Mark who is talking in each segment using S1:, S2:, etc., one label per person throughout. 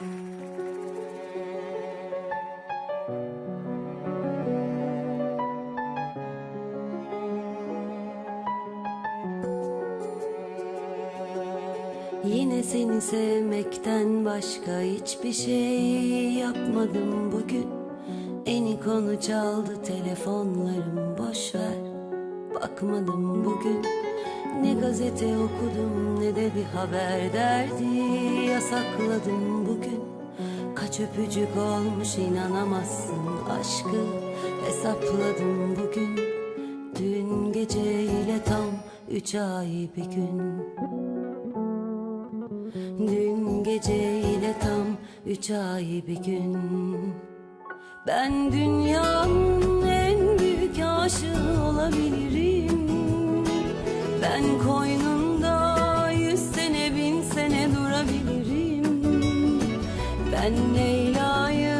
S1: Yine seni sevmekten başka hiçbir şey yapmadım bugün. Eni konu çaldı telefonlarım boş ver Bakmadım bugün. Ne gazete okudum ne de bir haber derdi. Yasakladım bugün. Kaç öpücük olmuş inanamazsın aşkı. Hesapladım bugün. Dün geceyle tam üç ay bir gün. Dün geceyle tam üç ay bir gün. Ben dünyanın en büyük aşığı olabilirim. Ben koynunda Ben Leyla'yı,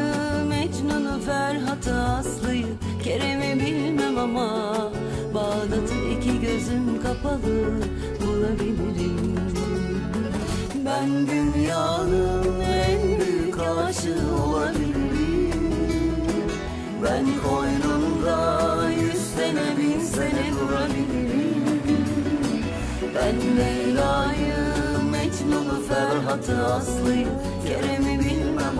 S1: Mecnun'u, Ferhat'ı, Aslı'yı Kerem'i bilmem ama Bağdat'ı iki gözüm kapalı bulabilirim. Ben dünyanın en büyük aşığı olabilirim. Ben koynunda yüz sene bin sene durabilirim. Ben Leyla'yı, Ferhat'ı, Aslı'yı Kerem'i bilmem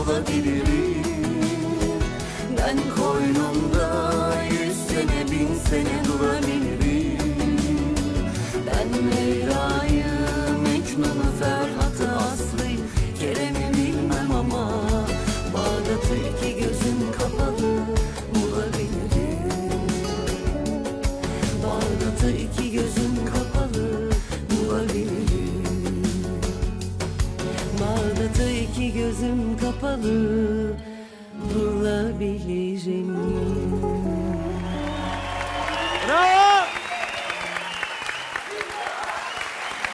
S1: olabilirim. Ben koynumda yüz sene bin sene gözüm kapalı. Bulabilirim